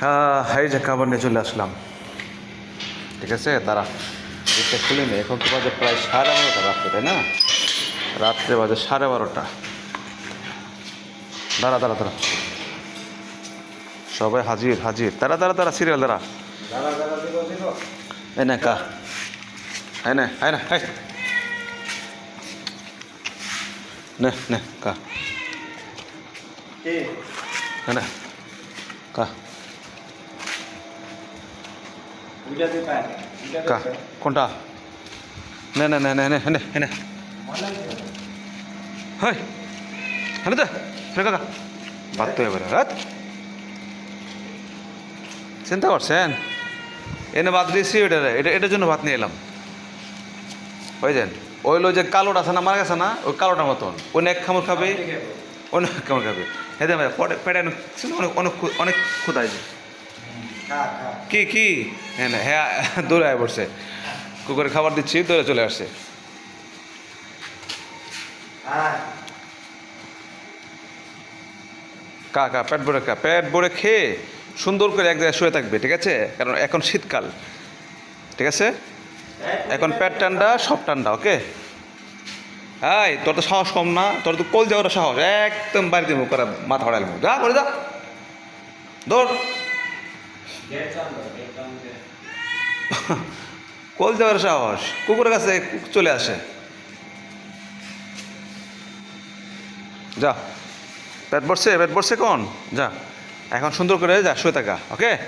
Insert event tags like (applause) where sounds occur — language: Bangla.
হ্যাঁ এই যে খাবার নিয়ে চলে আসলাম। ঠিক আছে? তারা এটা খুলে নে। এখন তো বাজে প্রায় সাড়ে বারোটা রাত্রে তাই না? রাত্রে বাজে সাড়ে বারোটা। দাঁড়া দাঁড়া দাঁড়া। সবাই হাজির হাজির। তারা তারা তারা সিরিয়াল দাঁড়া। না কা। না এই না এই। নে নে কা? এই না কা কা কোনটা? নে নে নে নে নে নে নে হাই হ্যাঁ দে রে কাকা। বাদ তো এবারে রাত চিন্তা করছেন? এনে ভাত দিয়েছি এটা এটা এটার জন্য ভাত নিয়ে এলাম। বুঝলেন ওই লো যে কালোটা আছে না মারা গেছে না ওই কালোটার মতন। ওই এক খামর খাবে অনেক খামর খাবে। হ্যাঁ ভাই পেটে অনেক অনেক অনেক ক্ষুদাই কি কি? হ্যাঁ হ্যাঁ দৌড়ে আয় পড়ছে। কুকুরে খাবার দিচ্ছি, দৌড়ে চলে আসছে। কা কা, পেট ভরে কা পেট ভরে খেয়ে সুন্দর করে এক জায়গায় শুয়ে থাকবে, ঠিক আছে? কারণ এখন শীতকাল, ঠিক আছে? এখন পেট ঠান্ডা, সব ঠান্ডা, ওকে? হাই তোর তো সাহস কম না, তোর তো কল যাওয়ার সাহস, একদম বাড়িতে মুখ করে মাথা হড়াইল যা করে যা। দৌড়। (laughs) কল দেওয়ার সাহস। কুকুরের কাছে চলে আসে। যা। পেট বসছে পেট বসছে কোন? যা। এখন সুন্দর করে যা, শুয়ে থাকা, ওকে?